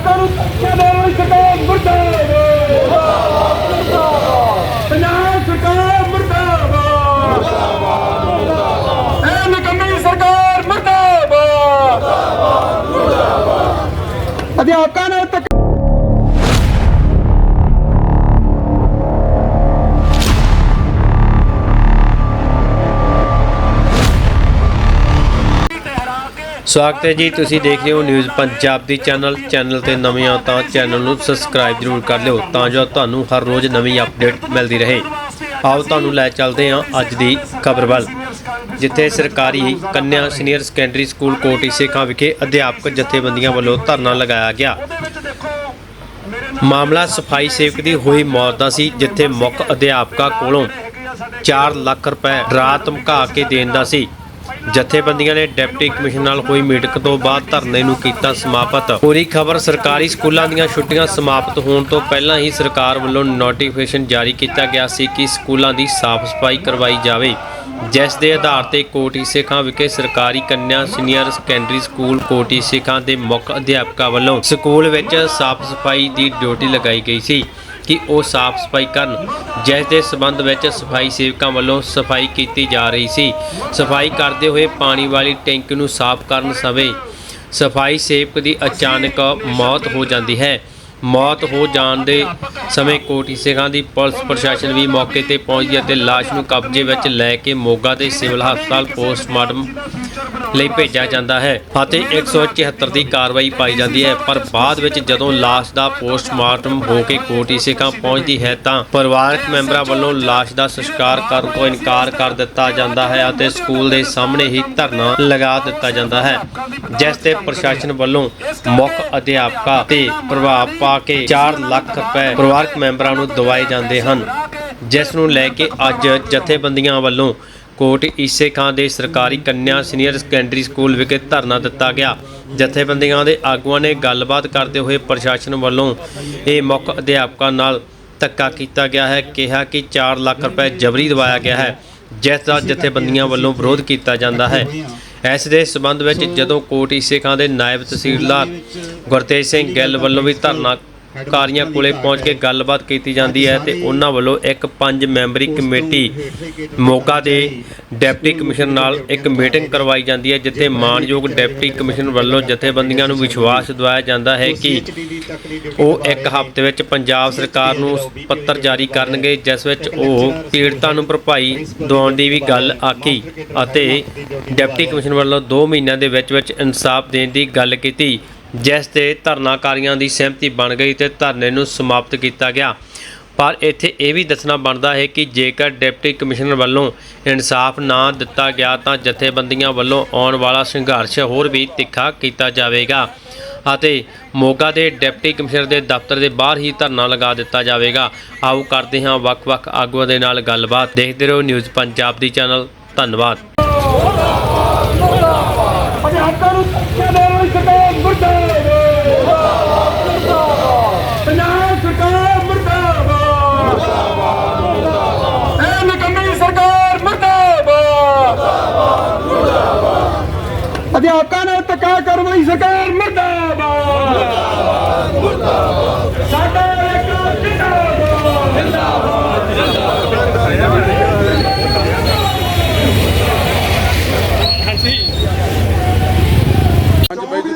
ਅਧਿਆਪਕਾਂ ਸਵਾਗਤ ਹੈ ਜੀ, ਤੁਸੀਂ ਦੇਖ ਰਹੇ ਹੋ ਨਿਊਜ਼ ਪੰਜਾਬ ਦੀ ਚੈਨਲ। ਚੈਨਲ ਤੇ ਨਵੇਂ ਆ ਤਾਂ ਚੈਨਲ ਨੂੰ ਸਬਸਕ੍ਰਾਈਬ ਜ਼ਰੂਰ ਕਰ ਲਿਓ ਤਾਂ ਜੋ ਤੁਹਾਨੂੰ ਹਰ ਰੋਜ਼ ਨਵੀਂ ਅਪਡੇਟ ਮਿਲਦੀ ਰਹੇ। ਆਓ ਤੁਹਾਨੂੰ ਲੈ ਚੱਲਦੇ ਹਾਂ ਅੱਜ ਦੀ ਖਬਰ ਵੱਲ, ਜਿੱਥੇ ਸਰਕਾਰੀ ਕੰਨਿਆ ਸੀਨੀਅਰ ਸੈਕੰਡਰੀ ਸਕੂਲ ਕੋਟੀ ਸੇਖਾਂ ਵਿਖੇ ਅਧਿਆਪਕ ਜਥੇਬੰਦੀਆਂ ਵੱਲੋਂ ਧਰਨਾ ਲਗਾਇਆ ਗਿਆ। ਮਾਮਲਾ ਸਫ਼ਾਈ ਸੇਵਕ ਦੀ ਹੋਈ ਮੌਤ ਦਾ ਸੀ, ਜਿੱਥੇ ਮੁੱਖ ਅਧਿਆਪਕਾ ਕੋਲੋਂ 4 ਲੱਖ ਰੁਪਏ ਰਾਤ ਧਮਕਾ ਕੇ ਦੇਣ ਦਾ ਸੀ। ਜਥੇਬੰਦੀਆਂ ਨੇ ਡਿਪਟੀ ਕਮਿਸ਼ਨਰ ਨਾਲ ਹੋਈ ਮੀਟਿੰਗ ਤੋਂ ਬਾਅਦ ਧਰਨੇ ਨੂੰ ਕੀਤਾ ਸਮਾਪਤ। ਪੂਰੀ ਖਬਰ ਸਰਕਾਰੀ ਸਕੂਲਾਂ ਦੀਆਂ ਛੁੱਟੀਆਂ ਸਮਾਪਤ ਹੋਣ ਤੋਂ ਪਹਿਲਾਂ ਹੀ ਸਰਕਾਰ ਵੱਲੋਂ ਨੋਟੀਫਿਕੇਸ਼ਨ ਜਾਰੀ ਕੀਤਾ ਗਿਆ ਸੀ ਕਿ ਸਕੂਲਾਂ ਦੀ ਸਾਫ਼ ਸਫ਼ਾਈ ਕਰਵਾਈ ਜਾਵੇ। ਜਿਸ ਦੇ ਆਧਾਰ ਤੇ ਕੋਟੀ ਸਿੱਖਾਂ ਵਿਖੇ ਸਰਕਾਰੀ ਕੰਨਿਆ ਸੀਨੀਅਰ ਸੈਕੰਡਰੀ ਸਕੂਲ ਕੋਟੀ ਸਿੱਖਾਂ ਦੇ ਮੁੱਖ ਅਧਿਆਪਕਾਂ ਵੱਲੋਂ ਸਕੂਲ ਵਿੱਚ ਸਾਫ਼ ਸਫ਼ਾਈ ਦੀ ਡਿਊਟੀ ਲਗਾਈ ਗਈ ਸੀ। ਕਿ ਉਹ ਸਾਫ਼ ਸਫ਼ਾਈ ਕਰਨ, ਜਿਸ ਦੇ ਸਬੰਧ ਵਿੱਚ ਸਫ਼ਾਈ ਸੇਵਕਾਂ ਵੱਲੋਂ ਸਫ਼ਾਈ ਕੀਤੀ ਜਾ ਰਹੀ ਸੀ। ਸਫ਼ਾਈ ਕਰਦੇ ਹੋਏ ਪਾਣੀ ਵਾਲੀ ਟੈਂਕੀ ਨੂੰ ਸਾਫ਼ ਕਰਨ ਸਮੇਂ ਸਫ਼ਾਈ ਸੇਵਕ ਦੀ ਅਚਾਨਕ ਮੌਤ ਹੋ ਜਾਂਦੀ ਹੈ। ਮੌਤ ਹੋ ਜਾਣ ਦੇ ਸਮੇਂ ਕੋਟੀ ਸਿੰਘਾਂ ਦੀ ਪੁਲਿਸ ਪ੍ਰਸ਼ਾਸਨ ਵੀ ਮੌਕੇ ਤੇ ਪਹੁੰਚਦੀ ਅਤੇ ਲਾਸ਼ ਨੂੰ ਕਬਜ਼ੇ ਵਿੱਚ ਲੈ ਕੇ ਮੋਗਾ ਦੇ ਸਿਵਲ ਹਸਪਤਾਲ ਪੋਸਟਮਾਰਟਮ ਲਈ ਭੇਜਿਆ ਜਾਂਦਾ ਹੈ। ਅਤੇ 174 ਦੀ ਕਾਰਵਾਈ ਪਾਈ ਜਾਂਦੀ ਹੈ, ਪਰ ਬਾਅਦ ਵਿੱਚ ਜਦੋਂ ਲਾਸ਼ ਦਾ ਪੋਸਟਮਾਰਟਮ ਹੋ ਕੇ ਕੋਟੀ ਸਿੱਖਾਂ ਪਹੁੰਚਦੀ ਹੈ ਤਾਂ ਪਰਿਵਾਰਕ ਮੈਂਬਰਾਂ ਵੱਲੋਂ ਲਾਸ਼ ਦਾ ਸੰਸਕਾਰ ਕਰਨ ਤੋਂ ਇਨਕਾਰ ਕਰ ਦਿੱਤਾ ਜਾਂਦਾ ਹੈ ਅਤੇ ਸਕੂਲ ਦੇ ਸਾਹਮਣੇ ਹੀ ਧਰਨਾ ਲਗਾ ਦਿੱਤਾ ਜਾਂਦਾ ਹੈ, ਜਿਸ ਤੇ ਪ੍ਰਸ਼ਾਸਨ ਵੱਲੋਂ ਮੁੱਖ ਅਧਿਆਪਕਾਂ ਤੇ ਪ੍ਰਭਾਵ ਪਾ ਕੇ 4 ਲੱਖ ਰੁਪਏ ਪਰਿਵਾਰਕ ਮੈਂਬਰਾਂ ਨੂੰ ਦਵਾਏ ਜਾਂਦੇ ਹਨ। ਜਿਸ ਨੂੰ ਲੈ ਕੇ ਅੱਜ ਜਥੇਬੰਦੀਆਂ ਵੱਲੋਂ ਕੋਟ ਈਸੇ ਖਾਂ ਦੇ ਸਰਕਾਰੀ ਕੰਨਿਆ ਸੀਨੀਅਰ ਸੈਕੰਡਰੀ ਸਕੂਲ ਵਿਖੇ ਧਰਨਾ ਦਿੱਤਾ ਗਿਆ। ਜਥੇਬੰਦੀਆਂ ਦੇ ਆਗੂਆਂ ਨੇ ਗੱਲਬਾਤ ਕਰਦੇ ਹੋਏ ਪ੍ਰਸ਼ਾਸਨ ਵੱਲੋਂ ਇਹ ਮੁੱਖ ਅਧਿਆਪਕਾਂ ਨਾਲ ਧੱਕਾ ਕੀਤਾ ਗਿਆ ਹੈ। ਕਿਹਾ ਕਿ 4 ਲੱਖ ਰੁਪਏ ਜਬਰੀ ਦਵਾਇਆ ਗਿਆ ਹੈ, ਜਿਸ ਦਾ ਜਥੇਬੰਦੀਆਂ ਵੱਲੋਂ ਵਿਰੋਧ ਕੀਤਾ ਜਾਂਦਾ ਹੈ। ਇਸ ਦੇ ਸਬੰਧ ਵਿੱਚ ਜਦੋਂ ਕੋਟ ਈਸੇ ਖਾਂ ਦੇ ਨਾਇਬ ਤਹਿਸੀਲਦਾਰ ਗੁਰਤੇਜ ਸਿੰਘ ਗਿੱਲ ਵੱਲੋਂ ਵੀ ਧਰਨਾ ਕਾਰੀਆਂ ਕੋਲੇ ਪਹੁੰਚ ਕੇ ਗੱਲਬਾਤ ਕੀਤੀ ਜਾਂਦੀ ਹੈ ਤੇ ਉਹਨਾਂ ਵੱਲੋਂ ਇੱਕ ਪੰਜ ਮੈਂਬਰੀ ਕਮੇਟੀ ਮੋਗਾ ਦੇ ਡਿਪਟੀ ਕਮਿਸ਼ਨਰ ਨਾਲ ਇੱਕ ਮੀਟਿੰਗ ਕਰਵਾਈ ਜਾਂਦੀ ਹੈ, ਜਿੱਥੇ ਮਾਨਯੋਗ ਡਿਪਟੀ ਕਮਿਸ਼ਨਰ ਵੱਲੋਂ ਜਥੇਬੰਦੀਆਂ ਨੂੰ ਵਿਸ਼ਵਾਸ ਦਿਵਾਇਆ ਜਾਂਦਾ ਹੈ ਕਿ ਉਹ ਇੱਕ ਹਫ਼ਤੇ ਵਿੱਚ ਪੰਜਾਬ ਸਰਕਾਰ ਨੂੰ ਪੱਤਰ ਜਾਰੀ ਕਰਨਗੇ, ਜਿਸ ਵਿੱਚ ਉਹ ਪੀੜਤਾਂ ਨੂੰ ਭਰਪਾਈ ਦਿਵਾਉਣ ਦੀ ਵੀ ਗੱਲ ਆਖੀ ਅਤੇ ਡਿਪਟੀ ਕਮਿਸ਼ਨਰ ਵੱਲੋਂ 2 ਮਹੀਨਿਆਂ ਦੇ ਵਿੱਚ ਵਿੱਚ ਇਨਸਾਫ ਦੇਣ ਦੀ ਗੱਲ ਕੀਤੀ। ਜਿਸ ਤੇ ਧਰਨਾਕਾਰੀਆਂ ਦੀ ਸਹਿਮਤੀ ਬਣ ਗਈ ਤੇ ਧਰਨੇ ਨੂੰ ਸਮਾਪਤ ਕੀਤਾ ਗਿਆ। ਪਰ ਇੱਥੇ ਇਹ ਵੀ ਦੱਸਣਾ ਬਣਦਾ ਹੈ ਕਿ ਜੇਕਰ ਡਿਪਟੀ ਕਮਿਸ਼ਨਰ ਵੱਲੋਂ ਇਨਸਾਫ ਨਾ ਦਿੱਤਾ ਗਿਆ ਤਾਂ ਜਥੇਬੰਦੀਆਂ ਵੱਲੋਂ ਆਉਣ ਵਾਲਾ ਸੰਘਰਸ਼ ਹੋਰ ਵੀ ਤਿੱਖਾ ਕੀਤਾ ਜਾਵੇਗਾ ਅਤੇ ਮੋਗਾ ਦੇ ਡਿਪਟੀ ਕਮਿਸ਼ਨਰ ਦੇ ਦਫ਼ਤਰ ਦੇ ਬਾਹਰ ਹੀ ਧਰਨਾ ਲਗਾ ਦਿੱਤਾ ਜਾਵੇਗਾ। ਆਓ ਕਰਦੇ ਹਾਂ ਵੱਖ-ਵੱਖ ਆਗੂਆਂ ਦੇ ਨਾਲ ਗੱਲਬਾਤ। ਦੇਖਦੇ ਰਹੋ ਨਿਊਜ਼ ਪੰਜਾਬ ਦੀ ਚੈਨਲ। ਧੰਨਵਾਦ ਅਧਿਆਪਕਾਂ ਨੂੰ ਧੱਕੇ ਦੇਣ ਵਾਲੀ ਸਰਕਾਰ ਮੁਰਦਾਬਾਦ ਪੰਜਾਬ ਸਰਕਾਰ ਮੁਰਦਾਬਾਦ ਇਹ ਨਿਕੰਮੀ ਸਰਕਾਰ ਮੁਰਦਾਬਾਦ ਅਧਿਆਪਕਾਂ ਨਾਲ ਧੱਕਾ ਕਰਨ ਵਾਲੀ ਸਰਕਾਰ ਮੁਰਦਾਬਾਦ ਸਾਡਾ ਇੱਕ ਜਿੰਦਾਬਾਦ ਹਾਂਜੀ ਬਾਈ ਜੀ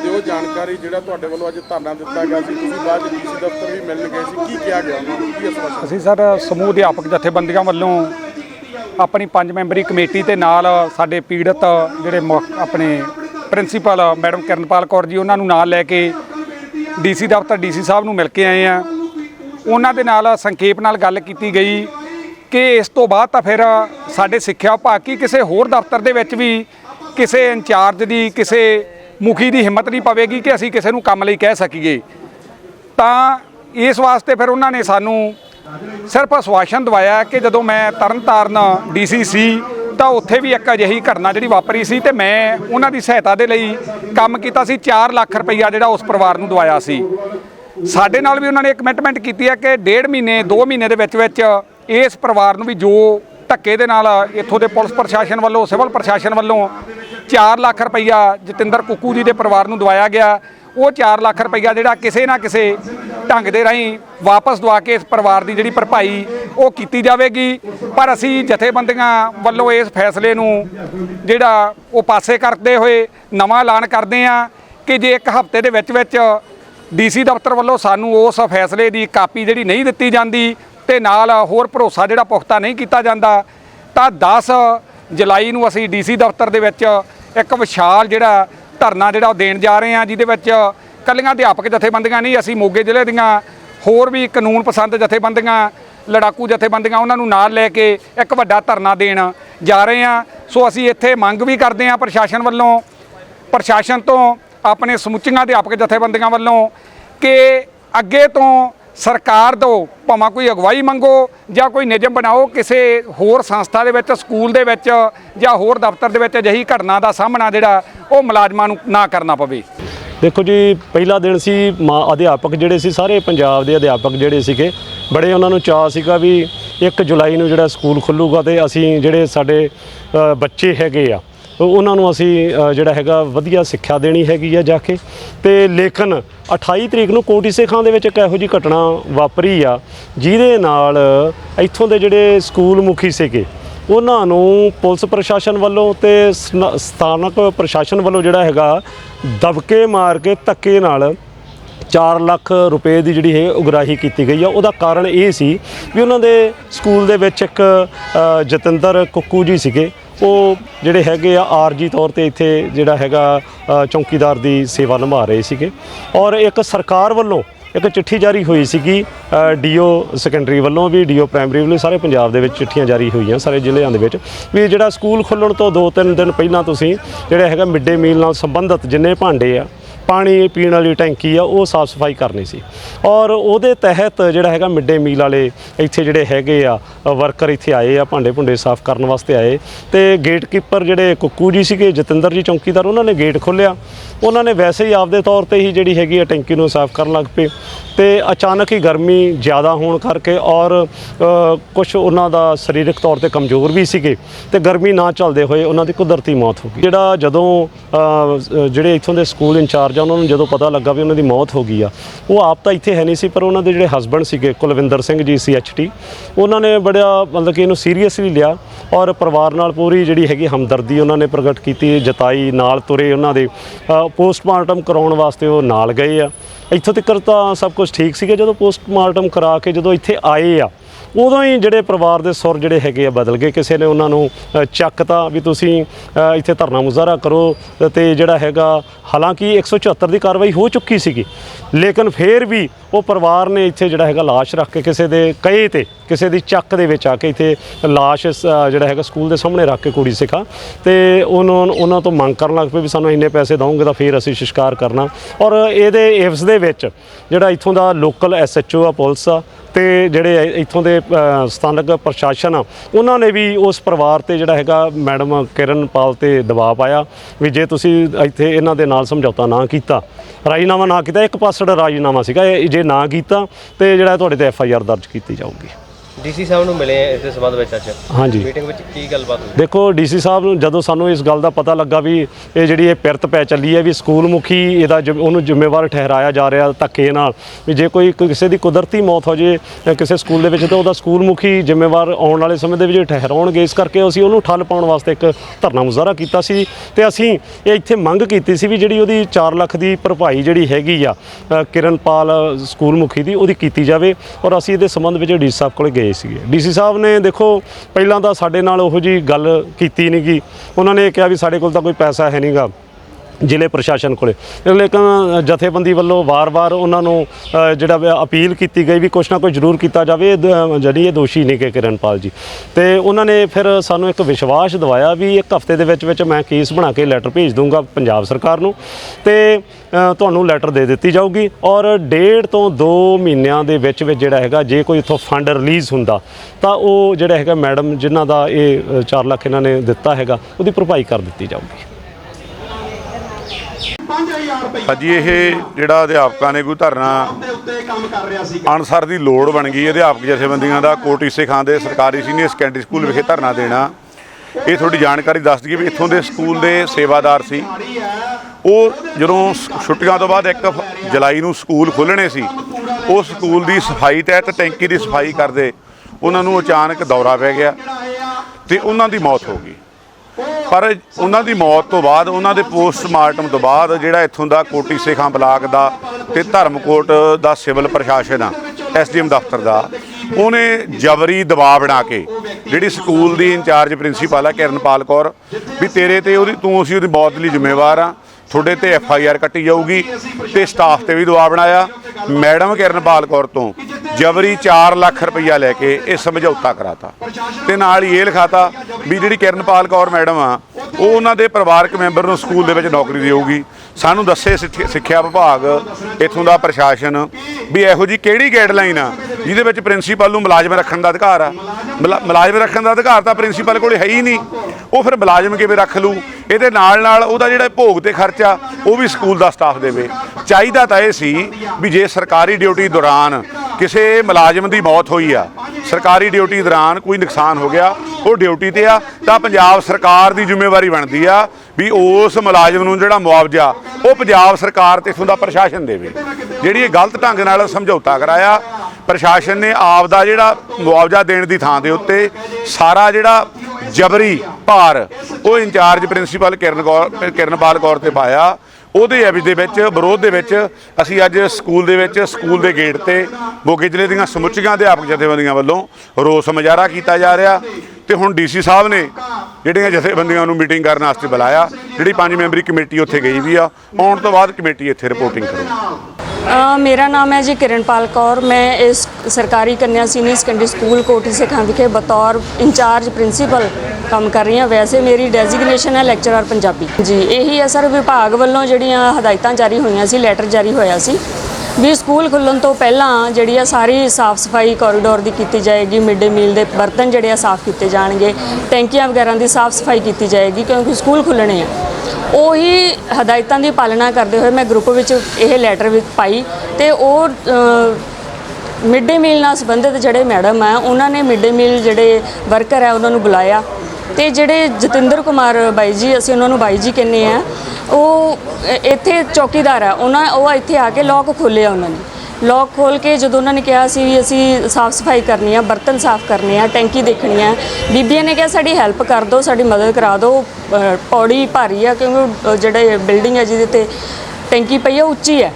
ਦਿਓ ਜਿਹੜਾ ਤੁਹਾਡੇ ਵੱਲੋਂ ਅੱਜ ਧਰਨਾ ਦਿੱਤਾ ਗਿਆ ਸੀ, ਤੁਸੀਂ ਬਾਅਦ ਡੀਸੀ ਦਫ਼ਤਰ ਵੀ ਮਿਲਣ ਗਏ ਸੀ, ਕੀ ਕਿਹਾ ਗਿਆ? ਉਹਨਾਂ ਨੂੰ ਕੀ ਅਸਵਾਸ਼ਨ ਅਸੀਂ ਸਰ, ਸਮੂਹ ਅਧਿਆਪਕ ਜਥੇਬੰਦੀਆਂ ਵੱਲੋਂ ਆਪਣੀ ਪੰਜ ਮੈਂਬਰੀ ਕਮੇਟੀ ਤੇ ਨਾਲ ਸਾਡੇ ਪੀੜਤ ਜਿਹੜੇ ਆਪਣੇ ਪ੍ਰਿੰਸੀਪਲ ਮੈਡਮ ਕਿਰਨਪਾਲ ਕੌਰ ਜੀ, ਉਹਨਾਂ ਨੂੰ ਨਾਲ ਲੈ ਕੇ ਡੀਸੀ ਦਫ਼ਤਰ ਡੀਸੀ ਸਾਹਿਬ ਨੂੰ ਮਿਲ ਕੇ ਆਏ ਆ ਉਹਨਾਂ ਦੇ ਨਾਲ ਸੰਖੇਪ ਨਾਲ ਗੱਲ ਕੀਤੀ ਗਈ ਕਿ ਇਸ ਤੋਂ ਬਾਅਦ ਤਾਂ ਫਿਰ ਸਾਡੇ ਸਿੱਖਿਆ ਵਿਭਾਗ ਕੀ ਕਿਸੇ ਹੋਰ ਦਫ਼ਤਰ ਦੇ ਵਿੱਚ ਵੀ ਕਿਸੇ ਇੰਚਾਰਜ ਦੀ, ਕਿਸੇ ਮੁਖੀ ਦੀ ਹਿੰਮਤ ਨਹੀਂ ਪਵੇਗੀ ਕਿ ਅਸੀਂ ਕਿਸੇ ਨੂੰ ਕੰਮ ਲਈ ਕਹਿ ਸਕੀਏ। ਤਾਂ ਇਸ ਵਾਸਤੇ ਫਿਰ ਉਹਨਾਂ ਨੇ ਸਾਨੂੰ ਸਿਰਫ ਆਸ਼ਵਾਸਨ ਦਵਾਇਆ ਕਿ ਜਦੋਂ ਮੈਂ ਤਰਨਤਾਰਨ ਡੀਸੀ ਸੀ, ਤਾਂ ਉੱਥੇ ਵੀ ਇੱਕ ਅਜਿਹੀ ਘਟਨਾ ਜਿਹੜੀ ਵਾਪਰੀ ਸੀ ਤੇ ਮੈਂ ਉਹਨਾਂ ਦੀ ਸਹਾਇਤਾ ਦੇ ਲਈ ਕੰਮ ਕੀਤਾ ਸੀ। 4 ਲੱਖ ਰੁਪਈਆ ਜਿਹੜਾ ਉਸ ਪਰਿਵਾਰ ਨੂੰ ਦਵਾਇਆ ਸੀ। ਸਾਡੇ ਨਾਲ ਵੀ ਉਹਨਾਂ ਨੇ ਕਮਿਟਮੈਂਟ ਕੀਤੀ ਹੈ ਕਿ ਡੇਢ ਮਹੀਨੇ 2 ਮਹੀਨੇ ਦੇ ਵਿੱਚ ਵਿੱਚ ਇਸ ਪਰਿਵਾਰ ਨੂੰ ਵੀ ਜੋ ਧੱਕੇ ਦੇ ਨਾਲ ਇੱਥੋਂ ਦੇ ਪੁਲਿਸ ਪ੍ਰਸ਼ਾਸਨ ਵੱਲੋਂ, ਸਿਵਲ ਪ੍ਰਸ਼ਾਸਨ ਵੱਲੋਂ 4 ਲੱਖ ਰੁਪਈਆ ਜਤਿੰਦਰ ਕੁੱਕੂ ਜੀ ਦੇ ਪਰਿਵਾਰ ਨੂੰ ਦਵਾਇਆ ਗਿਆ। ਉਹ 4 ਲੱਖ ਰੁਪਈਆ ਜਿਹੜਾ ਕਿਸੇ ਨਾ ਕਿਸੇ ਢੰਗ ਦੇ ਰਾਹੀਂ ਵਾਪਸ ਦਵਾ ਕੇ ਇਸ ਪਰਿਵਾਰ ਦੀ ਜਿਹੜੀ ਭਰਪਾਈ ਉਹ ਕੀਤੀ ਜਾਵੇਗੀ। ਪਰ ਅਸੀਂ ਜਥੇਬੰਦੀਆਂ ਵੱਲੋਂ ਇਸ ਫੈਸਲੇ ਨੂੰ ਜਿਹੜਾ ਉਹ ਪਾਸੇ ਕਰਦੇ ਹੋਏ ਨਵਾਂ ਐਲਾਨ ਕਰਦੇ ਆ ਕਿ ਜੇ ਇੱਕ ਹਫ਼ਤੇ ਦੇ ਵਿੱਚ ਵਿੱਚ ਡੀਸੀ ਦਫ਼ਤਰ ਵੱਲੋਂ ਸਾਨੂੰ ਉਸ ਫੈਸਲੇ ਦੀ ਕਾਪੀ ਜਿਹੜੀ ਨਹੀਂ ਦਿੱਤੀ ਜਾਂਦੀ ਤੇ ਨਾਲ ਹੋਰ ਭਰੋਸਾ ਜਿਹੜਾ ਪੁਖਤਾ ਨਹੀਂ ਕੀਤਾ ਜਾਂਦਾ, ਤਾਂ 10 ਜੁਲਾਈ ਨੂੰ ਅਸੀਂ ਡੀਸੀ ਦਫ਼ਤਰ ਦੇ ਵਿੱਚ ਇੱਕ ਵਿਸ਼ਾਲ ਜਿਹੜਾ ਧਰਨਾ ਜਿਹੜਾ ਉਹ ਦੇਣ ਜਾ ਰਹੇ ਹਾਂ, ਜਿਹਦੇ ਵਿੱਚ ਕੱਲੀਆਂ ਅਧਿਆਪਕ ਜਥੇਬੰਦੀਆਂ ਨਹੀਂ, ਅਸੀਂ ਮੋਗੇ ਜ਼ਿਲ੍ਹੇ ਦੀਆਂ ਹੋਰ ਵੀ ਕਾਨੂੰਨ ਪਸੰਦ ਜਥੇਬੰਦੀਆਂ, ਲੜਾਕੂ ਜਥੇਬੰਦੀਆਂ ਉਹਨਾਂ ਨੂੰ ਨਾਲ ਲੈ ਕੇ ਇੱਕ ਵੱਡਾ ਧਰਨਾ ਦੇਣ ਜਾ ਰਹੇ ਹਾਂ। ਸੋ ਅਸੀਂ ਇੱਥੇ ਮੰਗ ਵੀ ਕਰਦੇ ਹਾਂ ਪ੍ਰਸ਼ਾਸਨ ਵੱਲੋਂ, ਪ੍ਰਸ਼ਾਸਨ ਤੋਂ ਆਪਣੇ ਸਮੁੱਚੀਆਂ ਅਧਿਆਪਕ ਜਥੇਬੰਦੀਆਂ ਵੱਲੋਂ ਕਿ ਅੱਗੇ ਤੋਂ ਸਰਕਾਰ ਤੋਂ ਭਾਵੇਂ ਕੋਈ ਅਗਵਾਈ ਮੰਗੋ ਜਾਂ ਕੋਈ ਨਿਯਮ ਬਣਾਓ, ਕਿਸੇ ਹੋਰ ਸੰਸਥਾ ਦੇ ਵਿੱਚ, ਸਕੂਲ ਦੇ ਵਿੱਚ ਜਾਂ ਹੋਰ ਦਫ਼ਤਰ ਦੇ ਵਿੱਚ ਅਜਿਹੀ ਘਟਨਾ ਦਾ ਸਾਹਮਣਾ ਜਿਹੜਾ ਉਹ ਮੁਲਾਜ਼ਮਾਂ ਨੂੰ ਨਾ ਕਰਨਾ ਪਵੇ। ਦੇਖੋ ਜੀ, ਪਹਿਲਾ ਦਿਨ ਸੀ ਮਾ ਅਧਿਆਪਕ ਜਿਹੜੇ ਸੀ, ਸਾਰੇ ਪੰਜਾਬ ਦੇ ਅਧਿਆਪਕ ਜਿਹੜੇ ਸੀਗੇ, ਬੜੇ ਉਹਨਾਂ ਨੂੰ ਚਾਅ ਸੀਗਾ ਵੀ 1 ਜੁਲਾਈ ਨੂੰ ਜਿਹੜਾ ਸਕੂਲ ਖੁੱਲੂਗਾ ਤੇ ਅਸੀਂ ਜਿਹੜੇ ਸਾਡੇ ਬੱਚੇ ਹੈਗੇ ਆ ਉਹਨਾਂ ਨੂੰ ਅਸੀਂ ਅ, ਜਿਹੜਾ ਹੈਗਾ ਵਧੀਆ ਸਿੱਖਿਆ ਦੇਣੀ ਹੈਗੀ ਆ ਜਾ ਕੇ। ਤੇ ਲੇਕਿਨ 28 ਤਰੀਕ ਨੂੰ ਕੋਟੀ ਸੇਖਾਂ ਦੇ ਵਿੱਚ ਇੱਕ ਇਹੋ ਜੀ ਘਟਨਾ ਵਾਪਰੀ ਆ ਜਿਹਦੇ ਨਾਲ ਇੱਥੋਂ ਦੇ ਜਿਹੜੇ ਸਕੂਲ ਮੁਖੀ ਸੀਗੇ ਉਹਨਾਂ ਨੂੰ ਪੁਲਿਸ ਪ੍ਰਸ਼ਾਸਨ ਵੱਲੋਂ ਤੇ ਸਨ- ਸਥਾਨਕ ਪ੍ਰਸ਼ਾਸਨ ਵੱਲੋਂ ਜਿਹੜਾ ਹੈਗਾ ਦਬਕੇ ਮਾਰ ਕੇ ਧੱਕੇ ਨਾਲ 4 ਲੱਖ ਰੁਪਏ ਦੀ ਜਿਹੜੀ ਹੈ ਉਗਰਾਹੀ ਕੀਤੀ ਗਈ ਆ, ਉਹਦਾ ਕਾਰਨ ਇਹ ਸੀ ਵੀ ਉਹਨਾਂ ਦੇ ਸਕੂਲ ਦੇ ਵਿੱਚ ਇੱਕ ਜਤਿੰਦਰ ਕੁੱਕੂ ਜੀ ਸੀਗੇ। ਉਹ ਜਿਹੜੇ ਹੈਗੇ ਆ, ਆਰਜੀ ਤੌਰ ਤੇ ਇੱਥੇ ਜਿਹੜਾ ਹੈਗਾ ਚੌਕੀਦਾਰ ਦੀ ਸੇਵਾ ਨਿਭਾ ਰਹੇ ਸੀਗੇ। ਔਰ ਇੱਕ ਸਰਕਾਰ ਵੱਲੋਂ ਇੱਕ ਚਿੱਠੀ ਜਾਰੀ ਹੋਈ ਸੀਗੀ ਡੀਓ ਸੈਕੰਡਰੀ ਵੱਲੋਂ ਵੀ, ਡੀਓ ਪ੍ਰਾਇਮਰੀ ਵੱਲੋਂ, ਸਾਰੇ ਪੰਜਾਬ ਦੇ ਵਿੱਚ ਚਿੱਠੀਆਂ ਜਾਰੀ ਹੋਈਆਂ ਸਾਰੇ ਜ਼ਿਲ੍ਹਿਆਂ ਦੇ ਵਿੱਚ ਵੀ ਜਿਹੜਾ ਸਕੂਲ ਖੁੱਲਣ ਤੋਂ 2-3 ਦਿਨ ਪਹਿਲਾਂ ਤੁਸੀਂ ਜਿਹੜਾ ਹੈਗਾ ਮਿਡ ਡੇ ਮੀਲ ਨਾਲ ਸੰਬੰਧਿਤ ਜਿੰਨੇ ਭਾਂਡੇ ਆ ਪਾਣੀ ਪੀਣ ਵਾਲੀ ਟੈਂਕੀ ਆ, ਉਹ ਸਾਫ਼ ਸਫ਼ਾਈ ਕਰਨੀ ਸੀ। ਔਰ ਉਹਦੇ ਤਹਿਤ ਜਿਹੜਾ ਹੈਗਾ ਮਿਡ ਡੇ ਮੀਲ ਵਾਲੇ ਇੱਥੇ ਜਿਹੜੇ ਹੈਗੇ ਆ, ਵਰਕਰ ਇੱਥੇ ਆਏ ਆ, ਭਾਂਡੇ ਭੁੰਡੇ ਸਾਫ਼ ਕਰਨ ਵਾਸਤੇ ਆਏ। ਤੇ ਗੇਟਕੀਪਰ ਜਿਹੜੇ ਕੁੱਕੂ ਜੀ ਸੀਗੇ, ਜਤਿੰਦਰ ਜੀ ਚੌਂਕੀਦਾਰ, ਉਹਨਾਂ ਨੇ ਗੇਟ ਖੋਲ੍ਹਿਆ। ਉਹਨਾਂ ਨੇ ਵੈਸੇ ਹੀ ਆਪਦੇ ਤੌਰ ਤੇ ਹੀ ਜਿਹੜੀ ਹੈਗੀ ਆ ਟੈਂਕੀ ਨੂੰ ਸਾਫ਼ ਕਰਨ ਲੱਗ ਪਏ। ਤੇ ਅਚਾਨਕ ਹੀ ਗਰਮੀ ਜ਼ਿਆਦਾ ਹੋਣ ਕਰਕੇ ਔਰ ਕੁਝ ਉਹਨਾਂ ਦਾ ਸਰੀਰਕ ਤੌਰ ਤੇ ਕਮਜ਼ੋਰ ਵੀ ਸੀਗੇ। ਤੇ ਗਰਮੀ ਨਾ ਚੱਲਦੇ ਹੋਏ ਉਹਨਾਂ ਦੀ ਕੁਦਰਤੀ ਮੌਤ ਹੋ ਗਈ। ਜਿਹੜਾ ਜਦੋਂ ਜਿਹੜੇ ਇੱਥੋਂ ਦੇ ਸਕੂਲ ਇੰਚਾਰਜ ਆ ਉਹਨਾਂ ਨੂੰ ਜਦੋਂ ਪਤਾ ਲੱਗਾ ਵੀ ਉਹਨਾਂ ਦੀ ਮੌਤ ਹੋ ਗਈ ਆ, ਉਹ ਆਪ ਤਾਂ ਇੱਥੇ ਹੈ ਨਹੀਂ ਸੀ, ਪਰ ਉਹਨਾਂ ਦੇ ਜਿਹੜੇ ਹਸਬੰਡ ਸੀਗੇ, ਕੁਲਵਿੰਦਰ ਸਿੰਘ ਜੀ ਸੀ ਟੀ ਉਹਨਾਂ ਨੇ ਬੜਾ ਮਤਲਬ ਕਿ ਇਹਨੂੰ ਸੀਰੀਅਸਲੀ ਲਿਆ ਔਰ ਪਰਿਵਾਰ ਨਾਲ ਪੂਰੀ ਜਿਹੜੀ ਹੈਗੀ ਹਮਦਰਦੀ ਉਹਨਾਂ ਨੇ ਪ੍ਰਗਟ ਕੀਤੀ, ਜਤਾਈ, ਨਾਲ ਤੁਰੇ ਉਹਨਾਂ ਦੇ ਪੋਸਟਮਾਰਟਮ ਕਰਾਉਣ ਵਾਸਤੇ ਉਹ ਨਾਲ ਗਏ ਆ। ਇੱਥੋਂ ਤੱਕ ਤਾਂ ਸਭ ਕੁਝ ਠੀਕ ਸੀਗਾ, ਜਦੋਂ ਪੋਸਟਮਾਰਟਮ ਕਰਾ ਕੇ ਜਦੋਂ ਇੱਥੇ ਆਏ ਆ ਉਦੋਂ ਹੀ ਜਿਹੜੇ ਪਰਿਵਾਰ ਦੇ ਸੁਰ ਜਿਹੜੇ ਹੈਗੇ ਆ ਬਦਲ ਗਏ। ਕਿਸੇ ਨੇ ਉਹਨਾਂ ਨੂੰ ਅ, ਚੱਕਤਾ ਵੀ ਤੁਸੀਂ ਇੱਥੇ ਧਰਨਾ ਮੁਜ਼ਾਹਰਾ ਕਰੋ ਤੇ ਜਿਹੜਾ ਹੈਗਾ ਹਾਲਾਂਕਿ 174 ਦੀ ਕਾਰਵਾਈ ਹੋ ਚੁੱਕੀ ਸੀਗੀ। ਲੇਕਿਨ ਫਿਰ ਵੀ ਉਹ ਪਰਿਵਾਰ ਨੇ ਇੱਥੇ ਜਿਹੜਾ ਹੈਗਾ ਲਾਸ਼ ਰੱਖ ਕੇ ਕਿਸੇ ਦੇ ਕਹੇ ਤੇ ਕਿਸੇ ਦੀ ਚੱਕ ਦੇ ਵਿੱਚ ਆ ਕੇ ਇੱਥੇ ਲਾਸ਼ ਜਿਹੜਾ ਹੈਗਾ ਸਕੂਲ ਦੇ ਸਾਹਮਣੇ ਰੱਖ ਕੇ ਕੁੜੀ ਸਿਖਾ ਤੇ ਉਹਨਾਂ ਉਹਨਾਂ ਤੋਂ ਮੰਗ ਕਰਨ ਲੱਗ ਪਏ ਵੀ ਸਾਨੂੰ ਇੰਨੇ ਪੈਸੇ ਦਵੋਗੇ ਤਾਂ ਫਿਰ ਅਸੀਂ ਸ਼ਿਸ਼ਕਾਰ ਕਰਨਾ। ਔਰ ਇਹਦੇ ਇਫਸ ਦੇ ਵਿੱਚ ਜਿਹੜਾ ਇੱਥੋਂ ਦਾ ਲੋਕਲ ਐਸਐਚਓ ਆ ਪੁਲਿਸ ਆ ਤੇ ਜਿਹੜੇ ਇੱਥੋਂ ਦੇ ਸਥਾਨਕ ਪ੍ਰਸ਼ਾਸਨ ਆ, ਉਹਨਾਂ ਨੇ ਵੀ ਉਸ ਪਰਿਵਾਰ ਤੇ ਜਿਹੜਾ ਹੈਗਾ ਮੈਡਮ ਕਿਰਨਪਾਲ ਤੇ ਦਬਾਅ ਪਾਇਆ ਵੀ ਜੇ ਤੁਸੀਂ ਇੱਥੇ ਇਹਨਾਂ ਦੇ ਨਾਲ ਸਮਝੌਤਾ ਨਾ ਕੀਤਾ। ਰਾਜੀਨਾਮਾ ਨਾ ਕੀਤਾ, ਇੱਕ ਪਾਸੜ ਰਾਜੀਨਾਮਾ ਸੀਗਾ, ਇਹ ਜੇ ਨਾ ਕੀਤਾ ਤੇ ਜਿਹੜਾ ਤੁਹਾਡੇ ਤੇ ਐਫ ਆਈ ਆਰ ਦਰਜ ਕੀਤੀ ਜਾਊਗੀ। ਡੀਸੀ ਸਾਹਿਬ ਨੂੰ ਮਿਲੇ ਇਸ ਦੇ ਸੰਬੰਧ ਵਿੱਚ ਅੱਜ। ਹਾਂਜੀ। ਮੀਟਿੰਗ ਵਿੱਚ ਕੀ ਗੱਲਬਾਤ ਹੋਈ? ਦੇਖੋ ਡੀਸੀ ਸਾਹਿਬ ਨੂੰ ਜਦੋਂ ਸਾਨੂੰ ਇਸ ਗੱਲ ਦਾ ਪਤਾ ਲੱਗਾ ਵੀ ਇਹ ਜਿਹੜੀ ਇਹ ਪਿਰਤ ਪੈ ਚੱਲੀ ਹੈ ਵੀ ਸਕੂਲ ਮੁਖੀ ਇਹਦਾ ਜ਼ਿੰਮ- ਉਹਨੂੰ ਜ਼ਿੰਮੇਵਾਰ ਠਹਿਰਾਇਆ ਜਾ ਰਿਹਾ ਧੱਕੇ ਨਾਲ ਵੀ ਜੇ ਕੋਈ ਕੋਈ ਕਿਸੇ ਦੀ ਕੁਦਰਤੀ ਮੌਤ ਹੋ ਜੇ ਜਾਂ ਕਿਸੇ ਸਕੂਲ ਦੇ ਵਿੱਚ ਤਾਂ ਉਹਦਾ ਸਕੂਲ ਮੁਖੀ ਜ਼ਿੰਮੇਵਾਰ ਆਉਣ ਵਾਲੇ ਸਮੇਂ ਦੇ ਵਿੱਚ ਠਹਿਰਾਉਣਗੇ। ਇਸ ਕਰਕੇ ਅਸੀਂ ਉਹਨੂੰ ਠੱਲ ਪਾਉਣ ਵਾਸਤੇ ਇੱਕ ਧਰਨਾ ਮੁਜ਼ਾਹਰਾ ਕੀਤਾ ਸੀ ਤੇ ਅਸੀਂ ਇਹ ਇੱਥੇ ਮੰਗ ਕੀਤੀ ਸੀ ਵੀ ਜਿਹੜੀ ਉਹਦੀ 4 ਲੱਖ ਦੀ ਭਰਪਾਈ ਜਿਹੜੀ ਹੈਗੀ ਆ ਅ, ਕਿਰਨਪਾਲ ਸਕੂਲ ਮੁਖੀ ਦੀ ਉਹਦੀ ਕੀਤੀ ਜਾਵੇ ਔਰ ਅਸੀਂ ਇਹਦੇ ਸੰਬੰਧ ਵਿੱਚ ਡੀਸੀ ਸਾਹਿਬ ਕੋਲੇ ਗਏ ਸੀਗੇ। ਡੀਸੀ ਸਾਹਿਬ ਨੇ ਦੇਖੋ, ਪਹਿਲਾਂ ਤਾਂ ਸਾਡੇ ਨਾਲ ਉਹੋ ਜੀ ਗੱਲ ਕੀਤੀ ਨਹੀਂ ਗੀ ਉਹਨਾਂ ਨੇ ਕਿਹਾ ਵੀ ਸਾਡੇ ਕੋਲ ਤਾਂ ਕੋਈ ਪੈਸਾ ਹੈ ਨਹੀਂਗਾ ਜ਼ਿਲ੍ਹੇ ਪ੍ਰਸ਼ਾਸਨ ਕੋਲੇ। ਲੇਕਿਨ ਜਥੇਬੰਦੀ ਵੱਲੋਂ ਵਾਰ-ਵਾਰ ਉਹਨਾਂ ਨੂੰ ਜਿਹੜਾ ਅਪੀਲ ਕੀਤੀ ਗਈ ਵੀ ਕੁਛ ਨਾ ਕੁਛ ਜ਼ਰੂਰ ਕੀਤਾ ਜਾਵੇ। ਇਹ ਦ- ਜਿਹੜੀ ਇਹ ਦੋਸ਼ੀ ਨੇ ਕਿ ਕਿਰਨਪਾਲ ਜੀ। ਤੇ ਉਹਨਾਂ ਨੇ ਫਿਰ ਸਾਨੂੰ ਇੱਕ ਵਿਸ਼ਵਾਸ ਦਿਵਾਇਆ ਵੀ ਇੱਕ ਹਫ਼ਤੇ ਦੇ ਵਿੱਚ ਵਿੱਚ ਮੈਂ ਕੇਸ ਬਣਾ ਕੇ ਲੈਟਰ ਭੇਜ ਦੂੰਗਾ ਪੰਜਾਬ ਸਰਕਾਰ ਨੂੰ। ਤੇ ਤੁਹਾਨੂੰ ਲੈਟਰ ਦੇ ਦਿੱਤੀ ਜਾਊਗੀ। ਔਰ ਡੇਢ ਤੋਂ 2 ਮਹੀਨਿਆਂ ਦੇ ਵਿੱਚ ਵਿੱਚ ਜਿਹੜਾ ਹੈਗਾ, ਜੇ ਕੋਈ ਇੱਥੋਂ ਫੰਡ ਰਿਲੀਜ਼ ਹੁੰਦਾ, ਤਾਂ ਉਹ ਜਿਹੜਾ ਹੈਗਾ ਮੈਡਮ, ਜਿਨ੍ਹਾਂ ਦਾ ਇਹ 4 ਲੱਖ ਇਹਨਾਂ ਨੇ ਦਿੱਤਾ ਹੈਗਾ, ਉਹਦੀ ਭਰਪਾਈ ਕਰ ਦਿੱਤੀ ਜਾਊਗੀ। ਅੱਜ ਇਹ ਜਿਹੜਾ ਅਧਿਆਪਕਾਂ ਨੇ ਕੋਈ ਧਰਨਾ ਅਨਸਰ ਦੀ ਲੋੜ ਬਣ ਗਈ ਅਧਿਆਪਕ ਜਥੇਬੰਦੀਆਂ ਦਾ ਕੋਟੀ ਸਿੱਖਾਂ ਦੇ ਸਰਕਾਰੀ ਸੀਨੀਅਰ ਸੈਕੰਡਰੀ ਸਕੂਲ ਵਿਖੇ ਧਰਨਾ ਦੇਣਾ। ਇਹ ਤੁਹਾਡੀ ਜਾਣਕਾਰੀ ਦੱਸ ਦਈਏ ਵੀ ਇੱਥੋਂ ਦੇ ਸਕੂਲ ਦੇ ਸੇਵਾਦਾਰ ਸੀ। ਉਹ ਜਦੋਂ ਛੁੱਟੀਆਂ ਤੋਂ ਬਾਅਦ 1 ਜੁਲਾਈ ਨੂੰ ਸਕੂਲ ਖੁੱਲ੍ਹਣੇ ਸੀ ਉਹ ਸਕੂਲ ਦੀ ਸਫ਼ਾਈ ਤਹਿਤ ਟੈਂਕੀ ਦੀ ਸਫ਼ਾਈ ਕਰਦੇ ਉਹਨਾਂ ਨੂੰ ਅਚਾਨਕ ਦੌਰਾ ਪੈ ਗਿਆ ਤੇ ਉਹਨਾਂ ਦੀ ਮੌਤ ਹੋ ਗਈ। ਪਰ ਉਹਨਾਂ ਦੀ ਮੌਤ ਤੋਂ ਬਾਅਦ, ਉਹਨਾਂ ਦੇ ਪੋਸਟਮਾਰਟਮ ਤੋਂ ਬਾਅਦ ਜਿਹੜਾ ਇੱਥੋਂ ਦਾ ਕੋਟੀ ਸੇਖਾਂ ਬਲਾਕ ਦਾ ਤੇ ਧਰਮਕੋਟ ਦਾ ਸਿਵਲ ਪ੍ਰਸ਼ਾਸਨ ਆ, ਐਸਡੀਐਮ ਦਫ਼ਤਰ ਦਾ, ਉਹਨੇ ਜਬਰੀ ਦਬਾਅ ਬਣਾ ਕੇ ਜਿਹੜੀ ਸਕੂਲ ਦੀ ਇੰਚਾਰਜ ਪ੍ਰਿੰਸੀਪਲ ਆ ਕਿਰਨਪਾਲ ਕੌਰ, ਵੀ ਤੇਰੇ ਤੇ ਉਹਦੀ, ਤੂੰ ਅਸੀਂ ਉਹਦੀ ਮੌਤ ਲਈ ਜ਼ਿੰਮੇਵਾਰ ਆ, ਤੁਹਾਡੇ ਤੇ ਐਫ ਆਈ ਆਰ ਕੱਟੀ ਜਾਊਗੀ ਤੇ ਸਟਾਫ ਤੇ ਵੀ ਦਬਾਅ ਬਣਾਇਆ। ਮੈਡਮ ਕਿਰਨਪਾਲ ਕੌਰ ਤੋਂ ਜਬਰੀ 4 ਲੱਖ ਰੁਪਈਆ ਲੈ ਕੇ ਇਹ ਸਮਝੌਤਾ ਕਰਾਤਾ ਤੇ ਨਾਲ ਹੀ ਇਹ ਲਿਖਾਤਾ ਵੀ ਜਿਹੜੀ ਕਿਰਨਪਾਲ ਕੌਰ ਮੈਡਮ ਆ ਉਹ ਉਹਨਾਂ ਦੇ ਪਰਿਵਾਰਕ ਮੈਂਬਰ ਨੂੰ ਸਕੂਲ ਦੇ ਵਿੱਚ ਨੌਕਰੀ ਦੇਊਗੀ। ਸਾਨੂੰ ਦੱਸੇ ਸਿੱਠ- ਸਿੱਖਿਆ ਵਿਭਾਗ, ਇੱਥੋਂ ਦਾ ਪ੍ਰਸ਼ਾਸਨ ਵੀ ਇਹੋ ਜੀ ਕਿਹੜੀ ਗਾਈਡਲਾਈਨ ਆ, ਜਿਹਦੇ ਵਿੱਚ ਪ੍ਰਿੰਸੀਪਲ ਨੂੰ ਮੁਲਾਜ਼ਮ ਰੱਖਣ ਦਾ ਅਧਿਕਾਰ ਆ? ਮੁਲਾ- ਮੁਲਾਜ਼ਮ ਰੱਖਣ ਦਾ ਅਧਿਕਾਰ ਤਾਂ ਪ੍ਰਿੰਸੀਪਲ ਕੋਲ ਹੈ ਹੀ ਨਹੀਂ। ਉਹ ਫਿਰ ਮੁਲਾਜ਼ਮ ਕਿਵੇਂ ਰੱਖ ਲੂ ਇਹਦੇ ਨਾਲ ਨਾਲ ਉਹਦਾ ਜਿਹੜਾ ਭੋਗ ਤੇ ਖਰਚਾ, ਉਹ ਵੀ ਸਕੂਲ ਦਾ ਸਟਾਫ ਦੇਵੇ। ਚਾਹੀਦਾ ਤਾਂ ਇਹ ਸੀ ਵੀ ਜੇ ਸਰਕਾਰੀ ਡਿਊਟੀ ਦੌਰਾਨ ਕਿਸੇ ਮੁਲਾਜ਼ਮ ਦੀ ਮੌਤ ਹੋਈ ਆ, ਸਰਕਾਰੀ ਡਿਊਟੀ ਦੌਰਾਨ ਕੋਈ ਨੁਕਸਾਨ ਹੋ ਗਿਆ, ਉਹ ਡਿਊਟੀ ਤੇ ਆ, ਤਾਂ ਪੰਜਾਬ ਸਰਕਾਰ ਦੀ ਜ਼ਿੰਮੇਵਾਰੀ ਬਣਦੀ ਆ ਵੀ ਉਸ ਮੁਲਾਜ਼ਮ ਨੂੰ ਜਿਹੜਾ ਮੁਆਵਜ਼ਾ, ਉਹ ਪੰਜਾਬ ਸਰਕਾਰ ਤੇ ਇਥੋਂ ਦਾ ਪ੍ਰਸ਼ਾਸਨ ਦੇਵੇ। ਜਿਹੜੀ ਇਹ ਗਲਤ ਢੰਗ ਨਾਲ ਸਮਝੌਤਾ ਕਰਾਇਆ, ਪ੍ਰਸ਼ਾਸਨ ਨੇ ਆਪ ਦਾ ਜਿਹੜਾ ਮੁਆਵਜ਼ਾ ਦੇਣ ਦੀ ਥਾਂ ਦੇ ਉੱਤੇ ਸਾਰਾ ਜਿਹੜਾ ਜਬਰੀ ਭਾਰ, ਉਹ ਇੰਚਾਰਜ ਪ੍ਰਿੰਸੀਪਲ ਕਿਰਨ ਕੌਰ, ਕਿਰਨਪਾਲ ਕੌਰ ਤੇ ਪਾਇਆ। ਉਹਦੇ ਐਵਜ ਦੇ ਵਿੱਚ, ਵਿਰੋਧ ਦੇ ਵਿੱਚ, ਅਸੀਂ ਅੱਜ ਸਕੂਲ ਦੇ ਵਿੱਚ, ਸਕੂਲ ਦੇ ਗੇਟ ਤੇ, ਮੋਗੇ ਜ਼ਿਲ੍ਹੇ ਦੀਆਂ ਸਮੁੱਚੀਆਂ ਅਧਿਆਪਕ ਜਥੇਬੰਦੀਆਂ ਵੱਲੋਂ ਰੋਸ ਮੁਜ਼ਾਹਰਾ ਕੀਤਾ ਜਾ ਰਿਹਾ। ਤੇ ਹੁਣ ਡੀਸੀ ਸਾਹਿਬ ਨੇ ਜਿਹੜੀਆਂ ਜਥੇਬੰਦੀਆਂ ਨੂੰ ਮੀਟਿੰਗ ਕਰਨ ਵਾਸਤੇ ਬੁਲਾਇਆ, ਜਿਹੜੀ ਪੰਜ ਮੈਂਬਰੀ ਕਮੇਟੀ ਉੱਥੇ ਗਈ ਵੀ ਆ, ਆਉਣ ਤੋਂ ਬਾਅਦ ਕਮੇਟੀ ਇੱਥੇ ਰਿਪੋਰਟਿੰਗ ਕਰੇਗੀ। ਮੇਰਾ ਨਾਮ ਹੈ ਜੀ ਕਿਰਨਪਾਲ ਕੌਰ, ਮੈਂ ਇਸ ਸਰਕਾਰੀ ਕੰਨਿਆ ਸੀਨੀਅਰ ਸੈਕੰਡਰੀ ਸਕੂਲ ਕੋਟੀ ਸਿੱਖਾਂ ਵਿਖੇ ਬਤੌਰ ਇੰਚਾਰਜ ਪ੍ਰਿੰਸੀਪਲ ਕੰਮ ਕਰ ਰਹੀ ਹਾਂ। ਵੈਸੇ ਮੇਰੀ ਡੈਜ਼ਿਗਨੇਸ਼ਨ ਹੈ ਲੈਕਚਰਰ ਪੰਜਾਬੀ। ਜੀ, ਇਹੀ ਹੈ ਸਰ, ਵਿਭਾਗ ਵੱਲੋਂ ਜਿਹੜੀਆਂ ਹਦਾਇਤਾਂ ਜਾਰੀ ਹੋਈਆਂ ਸੀ ਲੈਟਰ ਜਾਰੀ ਹੋਇਆ ਸੀ ਵੀ ਸਕੂਲ ਖੁੱਲਣ ਤੋਂ ਪਹਿਲਾਂ ਜਿਹੜੀ ਆ ਸਾਰੀ ਸਾਫ਼ ਸਫ਼ਾਈ ਕੋਰੀਡੋਰ ਦੀ ਕੀਤੀ ਜਾਏਗੀ ਮਿਡ ਡੇ ਮੀਲ ਦੇ ਬਰਤਨ ਜਿਹੜੇ ਆ ਸਾਫ਼ ਕੀਤੇ ਜਾਣਗੇ, ਟੈਂਕੀਆਂ ਵਗੈਰਾ ਦੀ ਸਾਫ਼ ਸਫ਼ਾਈ ਕੀਤੀ ਜਾਏਗੀ ਕਿਉਂਕਿ ਸਕੂਲ ਖੁੱਲਣੇ ਆ। ਉਹੀ ਹਦਾਇਤਾਂ ਦੀ ਪਾਲਣਾ ਕਰਦੇ ਹੋਏ ਮੈਂ ਗਰੁੱਪ ਵਿੱਚ ਇਹ ਲੈਟਰ ਵਿੱਚ ਪਾਈ ਤੇ ਉਹ ਮਿਡ ਡੇ ਮੀਲ ਨਾਲ ਸੰਬੰਧਿਤ ਜਿਹੜੇ ਮੈਡਮ ਆ, ਉਹਨਾਂ ਨੇ ਮਿਡ ਡੇ ਮੀਲ ਜਿਹੜੇ ਵਰਕਰ ਆ, ਉਹਨਾਂ ਨੂੰ ਬੁਲਾਇਆ। ਤੇ ਜਿਹੜੇ ਜਤਿੰਦਰ ਕੁਮਾਰ ਬਾਈ ਜੀ, ਅਸੀਂ ਉਹਨਾਂ ਨੂੰ ਬਾਈ ਜੀ ਕਹਿੰਦੇ ਆ ਉਹ ਇੱਥੇ ਚੌਕੀਦਾਰ ਆ। ਉਹਨਾਂ, ਉਹ ਇੱਥੇ ਆ ਕੇ ਲੋਕ ਖੋਲ੍ਹਿਆ ਉਹਨਾਂ ਨੇ। ਲੋਕ ਖੋਲ ਕੇ ਜਦੋਂ ਉਹਨਾਂ ਨੇ ਕਿਹਾ ਸੀ ਵੀ ਅਸੀਂ ਸਾਫ਼ ਸਫ਼ਾਈ ਕਰਨੀ ਆ, ਬਰਤਨ ਸਾਫ਼ ਕਰਨੇ ਆ, ਟੈਂਕੀ ਦੇਖਣੀ ਆ, ਬੀਬੀਆਂ ਨੇ ਕਿਹਾ, ਸਾਡੀ ਹੈਲਪ ਕਰ ਦਿਓ, ਸਾਡੀ ਮਦਦ ਕਰਾ ਦਿਓ। ਪੌੜੀ ਭਾਰੀ ਆ ਕਿਉਂਕਿ ਜਿਹੜਾ ਬਿਲਡਿੰਗ ਹੈ ਜਿਹਦੇ ਤੇ ਟੈਂਕੀ ਪਈ ਆ ਉੱਚੀ ਹੈ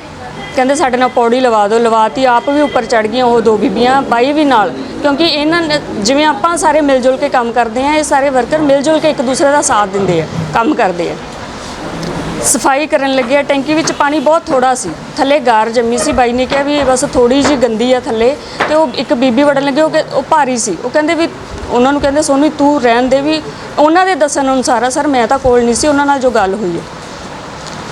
ਕਹਿੰਦੇ ਸਾਡੇ ਨਾਲ ਪੌੜੀ ਲਵਾ ਦਿਓ ਲਵਾਤੀ ਆਪ ਵੀ ਉੱਪਰ ਚੜ ਗਈਆਂ ਉਹ ਦੋ ਬੀਬੀਆਂ ਬਾਈ ਵੀ ਨਾਲ। ਕਿਉਂਕਿ ਇਹਨਾਂ ਨੇ- ਜਿਵੇਂ ਆਪਾਂ ਸਾਰੇ ਮਿਲ ਜੁਲ ਕੇ ਕੰਮ ਕਰਦੇ ਆ ਇਹ ਸਾਰੇ ਵਰਕਰ ਮਿਲ ਜੁਲ ਕੇ ਇੱਕ ਦੂਸਰੇ ਦਾ ਸਾਥ ਦਿੰਦੇ ਆ ਕੰਮ ਕਰਦੇ ਆ। ਸਫ਼ਾਈ ਕਰਨ ਲੱਗੇ ਆ ਟੈਂਕੀ ਵਿੱਚ ਪਾਣੀ ਬਹੁਤ ਥੋੜਾ ਸੀ। ਥੱਲੇ ਗਾਰ ਜੰਮੀ ਸੀ ਬਾਈ ਨੇ ਕਿਹਾ ਵੀ ਇਹ ਬਸ ਥੋੜੀ ਜੀ ਗੰਦੀ ਆ ਥੱਲੇ। ਤੇ ਉਹ ਇੱਕ ਬੀਬੀ ਵੜਨ ਲੱਗੇ ਉਹ ਕਿ- ਉਹ ਭਾਰੀ ਸੀ। ਉਹ ਕਹਿੰਦੇ ਵੀ ਉਹਨਾਂ ਨੂੰ ਕਹਿੰਦੇ ਸੋਨੂੰ ਤੂੰ ਰਹਿਣ ਦੇ ਵੀ ਉਹਨਾਂ ਦੇ ਦੱਸਣ ਅਨੁਸਾਰ ਆ ਸਰ ਮੈਂ ਤਾਂ ਕੋਲ ਨਹੀਂ ਸੀ ਉਹਨਾਂ ਨਾਲ ਜੋ ਗੱਲ ਹੋਈ ਹੈ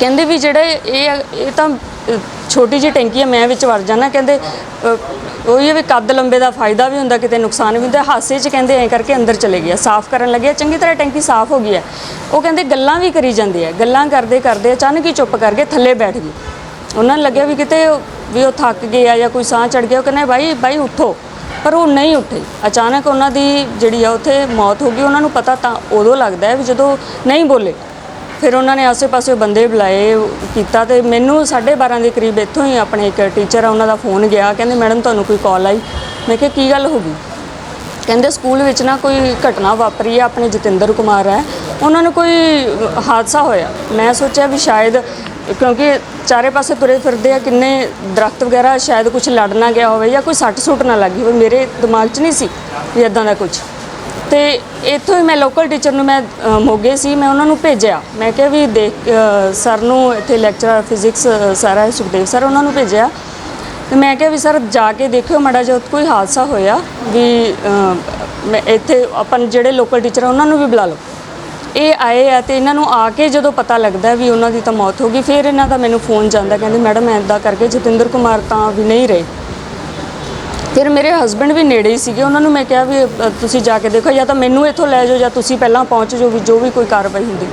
ਕਹਿੰਦੇ ਵੀ ਜਿਹੜੇ ਇਹ ਇਹ ਤਾਂ ਅ, ਛੋਟੀ ਜਿਹੀ ਟੈਂਕੀ ਹੈ, ਮੈਂ ਵਿੱਚ ਵੜ ਜਾਣਾ ਕਹਿੰਦੇ ਉਹੀ ਹੈ ਵੀ ਕੱਦ ਲੰਬੇ ਦਾ ਫਾਇਦਾ ਵੀ ਹੁੰਦਾ, ਕਿਤੇ ਨੁਕਸਾਨ ਵੀ ਹੁੰਦਾ, ਹਾਸੇ 'ਚ ਕਹਿੰਦੇ ਐਂ ਕਰਕੇ ਅੰਦਰ ਚਲੇ ਗਿਆ, ਸਾਫ਼ ਕਰਨ ਲੱਗੇ ਚੰਗੀ ਤਰ੍ਹਾਂ ਟੈਂਕੀ ਸਾਫ਼ ਹੋ ਗਈ ਹੈ। ਉਹ ਕਹਿੰਦੇ ਗੱਲਾਂ ਵੀ ਕਰੀ ਜਾਂਦੇ ਆ, ਗੱਲਾਂ ਕਰਦੇ ਕਰਦੇ ਅਚਾਨਕ ਹੀ ਚੁੱਪ ਕਰਕੇ ਥੱਲੇ ਬੈਠ ਗਈ। ਉਹਨਾਂ ਨੂੰ ਲੱਗਿਆ ਵੀ ਕਿਤੇ ਵੀ ਉਹ ਥੱਕ ਗਏ ਆ ਜਾਂ ਕੋਈ ਸਾਹ ਚੜ ਗਿਆ, ਉਹ ਕਹਿੰਦੇ ਬਾਈ ਬਾਈ ਉੱਠੋ। ਪਰ ਉਹ ਨਹੀਂ ਉੱਠੇ। ਅਚਾਨਕ ਉਹਨਾਂ ਦੀ ਜਿਹੜੀ ਆ, ਉੱਥੇ ਮੌਤ ਹੋ ਗਈ, ਉਹਨਾਂ ਨੂੰ ਪਤਾ ਤਾਂ ਉਦੋਂ ਲੱਗਦਾ ਹੈ ਵੀ ਜਦੋਂ ਨਹੀਂ ਬੋਲੇ। ਫਿਰ ਉਹਨਾਂ ਨੇ ਆਸੇ-ਪਾਸੇ ਬੰਦੇ ਬੁਲਾਏ, ਕੀਤਾ ਤੇ ਮੈਨੂੰ 12:30 ਦੇ ਕਰੀਬ ਇੱਥੋਂ ਹੀ ਆਪਣੇ ਇੱਕ ਟੀਚਰ ਆ, ਉਹਨਾਂ ਦਾ ਫੋਨ ਗਿਆ, ਕਹਿੰਦੇ, ਮੈਡਮ, ਤੁਹਾਨੂੰ ਕੋਈ ਕਾਲ ਆਈ? ਮੈਂ ਕਿਹਾ, ਕੀ ਗੱਲ ਹੋ ਗਈ? ਕਹਿੰਦੇ, ਸਕੂਲ ਵਿੱਚ ਨਾ ਕੋਈ ਘਟਨਾ ਵਾਪਰੀ ਆ, ਆਪਣੇ ਜਤਿੰਦਰ ਕੁਮਾਰ ਹੈ, ਉਹਨਾਂ ਨੂੰ ਕੋਈ ਹਾਦਸਾ ਹੋਇਆ। ਮੈਂ ਸੋਚਿਆ ਵੀ ਸ਼ਾਇਦ ਕਿਉਂਕਿ ਚਾਰੇ ਪਾਸੇ ਤੁਰੇ ਫਿਰਦੇ ਆ, ਕਿੰਨੇ ਦਰਖਤ ਵਗੈਰਾ ਸ਼ਾਇਦ ਕੁਝ ਲੜ ਨਾ ਗਿਆ ਹੋਵੇ ਜਾਂ ਕੋਈ ਸੱਟ ਸੁੱਟ ਨਾ ਲੱਗੀ ਹੋਵੇ, ਮੇਰੇ ਦਿਮਾਗ 'ਚ ਨਹੀਂ ਸੀ ਵੀ ਇਦਾਂ ਦਾ ਕੁਝ ਤੇ ਇੱਥੋਂ ਹੀ ਮੈਂ ਲੋਕਲ ਟੀਚਰ ਨੂੰ ਮੈਂ ਅ, ਮੋਗੇ ਸੀ ਮੈਂ ਉਹਨਾਂ ਨੂੰ ਭੇਜਿਆ। ਮੈਂ ਕਿਹਾ ਵੀ ਦੇਖ ਅ, ਸਰ ਨੂੰ ਇੱਥੇ ਲੈਕਚਰਰ ਫਿਜ਼ਿਕਸ ਸਰ ਹੈ ਸੁਖਦੇਵ ਸਰ ਉਹਨਾਂ ਨੂੰ ਭੇਜਿਆ। ਤੇ ਮੈਂ ਕਿਹਾ ਵੀ ਸਰ ਜਾ ਕੇ ਦੇਖਿਓ ਮਾੜਾ ਜਿਹਾ ਉੱਥੇ ਕੋਈ ਹਾਦਸਾ ਹੋਇਆ ਵੀ ਅ, ਮੈਂ ਇੱਥੇ ਆਪਾਂ ਜਿਹੜੇ ਲੋਕਲ ਟੀਚਰ ਆ ਉਹਨਾਂ ਨੂੰ ਵੀ ਬੁਲਾ ਲਓ। ਇਹ ਆਏ ਆ ਤੇ ਇਹਨਾਂ ਨੂੰ ਆ ਕੇ ਜਦੋਂ ਪਤਾ ਲੱਗਦਾ ਵੀ ਉਹਨਾਂ ਦੀ ਤਾਂ ਮੌਤ ਹੋ ਗਈ ਫਿਰ ਇਹਨਾਂ ਦਾ ਮੈਨੂੰ ਫੋਨ ਜਾਂਦਾ ਕਹਿੰਦੇ ਮੈਡਮ ਐਦਾਂ ਕਰਕੇ ਜਤਿੰਦਰ ਕੁਮਾਰ ਤਾਂ ਵੀ ਨਹੀਂ ਰਹੇ। ਫਿਰ ਮੇਰੇ ਹਸਬੰਡ ਵੀ ਨੇੜੇ ਹੀ ਸੀਗੇ ਉਹਨਾਂ ਨੂੰ ਮੈਂ ਕਿਹਾ ਵੀ ਅ, ਤੁਸੀਂ ਜਾ ਕੇ ਦੇਖੋ ਜਾਂ ਤਾਂ ਮੈਨੂੰ ਇੱਥੋਂ ਲੈ ਜਾਓ ਜਾਂ ਤੁਸੀਂ ਪਹਿਲਾਂ ਪਹੁੰਚ ਜਾਓ ਵੀ ਜੋ ਵੀ ਕੋਈ ਕਾਰਵਾਈ ਹੁੰਦੀ।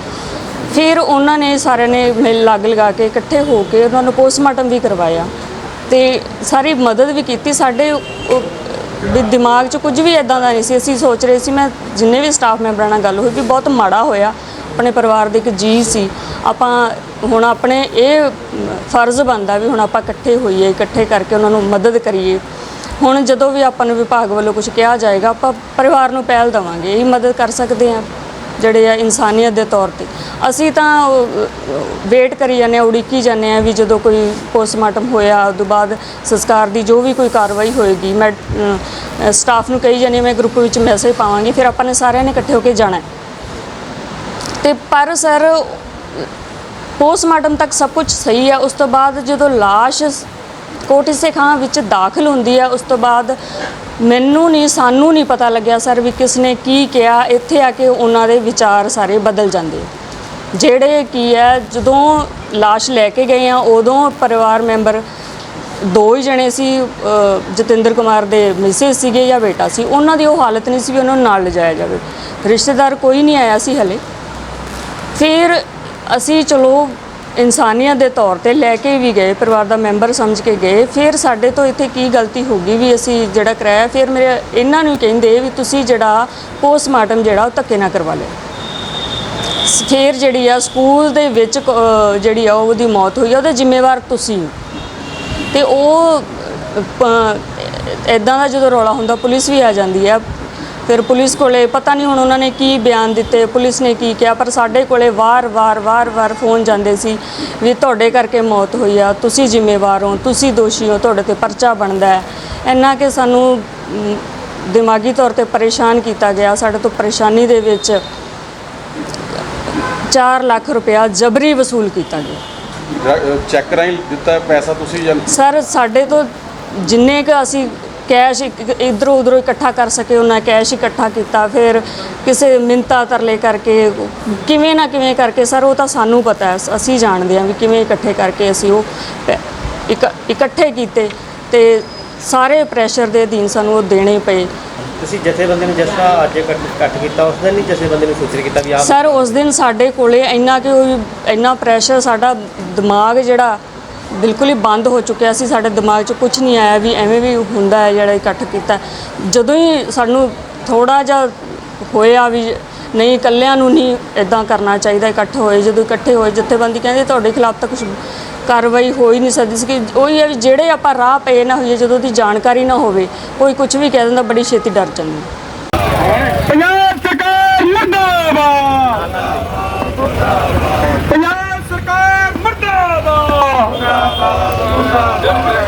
ਫਿਰ ਉਹਨਾਂ ਨੇ ਸਾਰਿਆਂ ਨੇ ਮਿਲ ਲੱਗ ਲਗਾ ਕੇ ਇਕੱਠੇ ਹੋ ਕੇ ਉਹਨਾਂ ਨੂੰ ਪੋਸਟਮਾਰਟਮ ਵੀ ਕਰਵਾਇਆ। ਤੇ ਸਾਰੀ ਮਦਦ ਵੀ ਕੀਤੀ ਸਾਡੇ ਉਹ ਵੀ ਦਿਮਾਗ 'ਚ ਕੁਝ ਵੀ ਇਦਾਂ ਦਾ ਨਹੀਂ ਸੀ। ਅਸੀਂ ਸੋਚ ਰਹੇ ਸੀ ਮੈਂ ਜਿੰਨੇ ਵੀ ਸਟਾਫ ਮੈਂਬਰਾਂ ਨਾਲ ਗੱਲ ਹੋਈ ਵੀ ਬਹੁਤ ਮਾੜਾ ਹੋਇਆ ਆਪਣੇ ਪਰਿਵਾਰ ਦੇ ਇੱਕ ਜੀ ਸੀ। ਆਪਾਂ ਹੁਣ ਆਪਣੇ ਇਹ ਫਰਜ਼ ਬਣਦਾ ਵੀ ਹੁਣ ਆਪਾਂ ਇਕੱਠੇ ਹੋਈਏ ਇਕੱਠੇ ਕਰਕੇ ਉਹਨਾਂ ਨੂੰ ਮਦਦ ਕਰੀਏ। ਹੁਣ ਜਦੋਂ ਵੀ ਆਪਾਂ ਨੂੰ ਵਿਭਾਗ ਵੱਲੋਂ ਕੁਝ ਕਿਹਾ ਜਾਏਗਾ ਆਪਾਂ ਪਰਿਵਾਰ ਨੂੰ ਪਹਿਲ ਦੇਵਾਂਗੇ ਇਹ ਮਦਦ ਕਰ ਸਕਦੇ ਆ ਜਿਹੜੇ ਆ ਇਨਸਾਨੀਅਤ ਦੇ ਤੌਰ ਤੇ ਅਸੀਂ ਤਾਂ ਵੇਟ ਕਰੀ ਜਾਂਦੇ ਆ ਉਡੀਕੀ ਜਾਂਦੇ ਆ ਵੀ ਜਦੋਂ ਕੋਈ ਪੋਸਟਮਾਰਟਮ ਹੋਇਆ ਉਸ ਤੋਂ ਬਾਅਦ ਸੰਸਕਾਰ ਦੀ ਜੋ ਵੀ ਕੋਈ ਕਾਰਵਾਈ ਹੋਏਗੀ ਮੈਂ ਸਟਾਫ ਨੂੰ ਕਹੀ ਜਾਂਦੀ ਹਾਂ, ਮੈਂ ਗਰੁੱਪ ਵਿੱਚ ਮੈਸੇਜ ਪਾਵਾਂਗੀ ਫਿਰ ਆਪਾਂ ਨੇ ਸਾਰਿਆਂ ਨੇ ਇਕੱਠੇ ਹੋ ਕੇ ਜਾਣਾ ਹੈ। ਤੇ ਪਰ ਸਰ ਪੋਸਟਮਾਰਟਮ ਤੱਕ ਸਭ ਕੁਝ ਸਹੀ ਹੈ ਉਸ ਤੋਂ ਬਾਅਦ ਜਦੋਂ ਲਾਸ਼ ਕੋਟੀ ਸੇ ਖਾਂ ਵਿੱਚ ਦਾਖਲ ਹੁੰਦੀ ਹੈ ਉਸ ਤੋਂ ਬਾਅਦ ਮੈਨੂੰ ਨਹੀਂ, ਸਾਨੂੰ ਨਹੀਂ ਪਤਾ ਲੱਗਿਆ ਸਰ ਵੀ ਕਿਸ ਨੇ ਕੀ ਕਿਹਾ। ਇੱਥੇ ਆ ਕੇ ਉਹਨਾਂ ਦੇ ਵਿਚਾਰ ਸਾਰੇ ਬਦਲ ਜਾਂਦੇ ਜਿਹੜੇ ਕੀ ਹੈ ਜਦੋਂ ਲਾਸ਼ ਲੈ ਕੇ ਗਏ ਆ, ਉਦੋਂ ਪਰਿਵਾਰ ਮੈਂਬਰ ਦੋ ਹੀ ਜਣੇ ਸੀ ਜਤਿੰਦਰ ਕੁਮਾਰ ਦੇ ਮਿਸਿਸ ਸੀਗੇ ਜਾਂ ਬੇਟਾ ਸੀ, ਉਹਨਾਂ ਦੀ ਉਹ ਹਾਲਤ ਨਹੀਂ ਸੀ ਵੀ ਉਹਨਾਂ ਨੂੰ ਨਾਲ ਲਿਜਾਇਆ ਜਾਵੇ। ਰਿਸ਼ਤੇਦਾਰ ਕੋਈ ਨਹੀਂ ਆਇਆ ਸੀ ਹਲੇ। ਫਿਰ ਅਸੀਂ ਚਲੋ ਇਨਸਾਨੀਅਤ ਦੇ ਤੌਰ ਤੇ ਲੈ ਕੇ ਵੀ ਗਏ, ਪਰਿਵਾਰ ਦਾ ਮੈਂਬਰ ਸਮਝ ਕੇ ਗਏ। ਫਿਰ ਸਾਡੇ ਤੋਂ ਇੱਥੇ ਕੀ ਗਲਤੀ ਹੋ ਗਈ ਵੀ ਅਸੀਂ ਜਿਹੜਾ ਕਰਾਇਆ, ਫਿਰ ਮੇਰੇ ਇਹਨਾਂ ਨੂੰ ਕਹਿੰਦੇ ਵੀ ਤੁਸੀਂ ਜਿਹੜਾ ਪੋਸਟਮਾਰਟਮ ਜਿਹੜਾ ਉਹ ਧੱਕੇ ਨਾ ਕਰਵਾ ਲਿਓ ਫਿਰ ਜਿਹੜੀ ਆ ਸਕੂਲ ਦੇ ਵਿੱਚ ਜਿਹੜੀ ਆ ਉਹਦੀ ਮੌਤ ਹੋਈ ਆ, ਉਹਦੇ ਜ਼ਿੰਮੇਵਾਰ ਤੁਸੀਂ ਹੋ। ਤੇ ਉਹ ਇਦਾਂ ਦਾ ਜਦੋਂ ਰੌਲਾ ਹੁੰਦਾ, ਪੁਲਿਸ ਵੀ ਆ ਜਾਂਦੀ ਆ। ਫਿਰ ਪੁਲਿਸ ਕੋਲੇ ਪਤਾ ਨਹੀਂ ਹੁਣ ਉਹਨਾਂ ਨੇ ਕੀ ਬਿਆਨ ਦਿੱਤੇ ਪੁਲਿਸ ਨੇ ਕੀ ਕਿਹਾ ਪਰ ਸਾਡੇ ਕੋਲੇ ਵਾਰ-ਵਾਰ ਵਾਰ-ਵਾਰ ਫੋਨ ਜਾਂਦੇ ਸੀ ਵੀ ਤੁਹਾਡੇ ਕਰਕੇ ਮੌਤ ਹੋਈ ਆ ਤੁਸੀਂ ਜ਼ਿੰਮੇਵਾਰ ਹੋ ਤੁਸੀਂ ਦੋਸ਼ੀ ਹੋ ਤੁਹਾਡੇ ਤੇ ਪਰਚਾ ਬਣਦਾ ਹੈ। ਇੰਨਾ ਕਿ ਸਾਨੂੰ ਦਿਮਾਗੀ ਤੌਰ ਤੇ ਪਰੇਸ਼ਾਨ ਕੀਤਾ ਗਿਆ ਸਾਡੇ ਤੋਂ ਪਰੇਸ਼ਾਨੀ ਦੇ ਵਿੱਚ 4 ਲੱਖ ਰੁਪਇਆ ਜਬਰੀ ਵਸੂਲ ਕੀਤਾ ਗਿਆ। ਚੈੱਕ ਰਾਹੀਂ ਦਿੱਤਾ ਪੈਸਾ ਤੁਸੀਂ ਸਰ ਸਾਡੇ ਤੋਂ ਜਿੰਨੇ ਕ ਅਸੀਂ ਕੈਸ਼ ਇਧਰੋਂ ਉਧਰੋਂ ਇਕੱਠਾ ਕਰ ਸਕੇ ਉਹਨਾਂ ਕੈਸ਼ ਇਕੱਠਾ ਕੀਤਾ ਫਿਰ ਕਿਸੇ ਮਿੰਤਾ ਤਰਲੇ ਕਰਕੇ ਕਿਵੇਂ ਨਾ ਕਿਵੇਂ ਕਰਕੇ ਸਰ ਉਹ ਤਾਂ ਸਾਨੂੰ ਪਤਾ ਹੈ ਅਸੀਂ ਜਾਣਦੇ ਹਾਂ ਵੀ ਕਿਵੇਂ ਇਕੱਠੇ ਕਰਕੇ ਅਸੀਂ ਉਹ ਇਕੱਠੇ ਕੀਤੇ ਤੇ ਸਾਰੇ ਪ੍ਰੈਸ਼ਰ ਦੇ ਅਧੀਨ ਸਾਨੂੰ ਉਹ ਦੇਣੇ ਪਏ। ਤੁਸੀਂ ਜਥੇਬੰਦੀ ਨੂੰ ਜਿਸ ਅੱਜ ਇਕੱਠ ਕੀਤਾ ਉਸ ਦਿਨ ਨਹੀਂ ਜਥੇਬੰਦੀ ਨੂੰ ਸੂਚਿਤ ਕੀਤਾ ਵੀ ਆਪ ਸਰ ਉਸ ਦਿਨ ਸਾਡੇ ਕੋਲੇ ਇੰਨਾ ਕਿ ਇੰਨਾ ਪ੍ਰੈਸ਼ਰ ਸਾਡਾ ਦਿਮਾਗ ਜਿਹੜਾ ਬਿਲਕੁਲ ਹੀ ਬੰਦ ਹੋ ਚੁੱਕਿਆ ਸੀ। ਸਾਡੇ ਦਿਮਾਗ 'ਚ ਕੁਝ ਨਹੀਂ ਆਇਆ ਵੀ ਐਵੇਂ ਵੀ ਹੁੰਦਾ ਹੈ ਜਿਹੜਾ ਇਕੱਠ ਕੀਤਾ। ਜਦੋਂ ਹੀ ਸਾਨੂੰ ਥੋੜਾ ਜਿਹਾ ਹੋਇਆ ਵੀ ਨਹੀਂ, ਇਕੱਲਿਆਂ ਨੂੰ ਨਹੀਂ ਇਦਾਂ ਕਰਨਾ ਚਾਹੀਦਾ ਇਕੱਠ ਹੋਏ। ਜਦੋਂ ਇਕੱਠੇ ਹੋਏ, ਜਥੇਬੰਦੀ ਕਹਿੰਦੇ ਤੁਹਾਡੇ ਖਿਲਾਫ ਤਾਂ ਕੁਝ ਕਾਰਵਾਈ ਹੋ ਹੀ ਨਹੀਂ ਸਕਦੀ ਸੀ। ਕਿ ਉਹੀ ਹੈ ਵੀ ਜਿਹੜੇ ਆਪਾਂ ਰਾਹ ਪਏ ਨਾ ਹੋਈਏ, ਜਦੋਂ ਦੀ ਜਾਣਕਾਰੀ ਨਾ ਹੋਵੇ, ਕੋਈ ਕੁਝ ਵੀ ਕਹਿ ਦਿੰਦਾ, ਬੜੀ ਛੇਤੀ ਡਰ ਜਾਂਦੇ ਪੰਜਾਬ ਸਰਕਾਰ ਮਰਦਾਬਾਦ। ਪੰਜਾਬ ਸਰਕਾਰ ਮਰਦਾਬਾਦ ਮੁਰਦਾਬਾਦ